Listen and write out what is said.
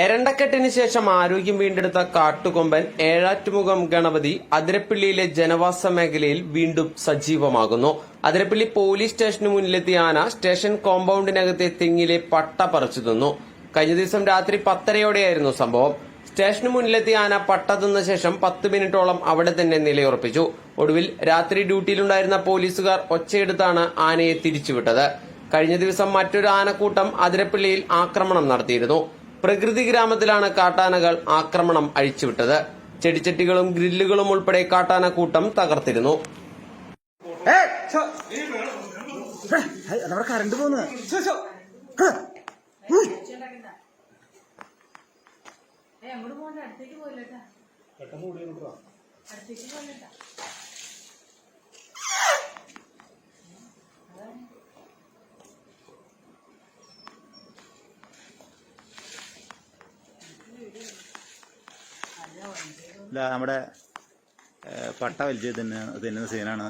എരണ്ടക്കെട്ടിന് ശേഷം ആരോഗ്യം വീണ്ടെടുത്ത കാട്ടുകൊമ്പൻ ഏഴാറ്റുമുഖം ഗണപതി അതിരപ്പള്ളിയിലെ ജനവാസ മേഖലയിൽ വീണ്ടും സജീവമാകുന്നു. അതിരപ്പള്ളി പോലീസ് സ്റ്റേഷന് മുന്നിലെത്തിയ ആന സ്റ്റേഷൻ കോമ്പൌണ്ടിനകത്തെ തെങ്ങിലെ പട്ട പറിച്ചു തിന്നു. കഴിഞ്ഞ ദിവസം രാത്രി പത്തരയോടെയായിരുന്നു സംഭവം. സ്റ്റേഷന് മുന്നിലെത്തിയ ആന പട്ട തിന്ന ശേഷം പത്ത് മിനിറ്റോളം അവിടെ തന്നെ നിലയുറപ്പിച്ചു. ഒടുവിൽ രാത്രി ഡ്യൂട്ടിയിലുണ്ടായിരുന്ന പോലീസുകാർ ഒച്ചയെടുത്താണ് ആനയെ തിരിച്ചുവിട്ടത്. കഴിഞ്ഞ ദിവസം മറ്റൊരു ആനക്കൂട്ടം അതിരപ്പള്ളിയിൽ ആക്രമണം നടത്തിയിരുന്നു. പ്രകൃതി ഗ്രാമത്തിലാണ് കാട്ടാനകൾ ആക്രമണം അഴിച്ചുവിട്ടത്. ചെടിച്ചട്ടികളും ഗ്രില്ലുകളും ഉൾപ്പെടെ കാട്ടാന കൂട്ടം തകർത്തിരുന്നു. കറണ്ട് അങ്ങോട്ട് പോകണ്ട അടുത്തേക്ക് അടുത്തേക്ക് പോയില്ലട്ടാ. ഇല്ല നമ്മുടെ പട്ട വലിച്ച് തിന്ന തിന്നുന്ന സീനാണ്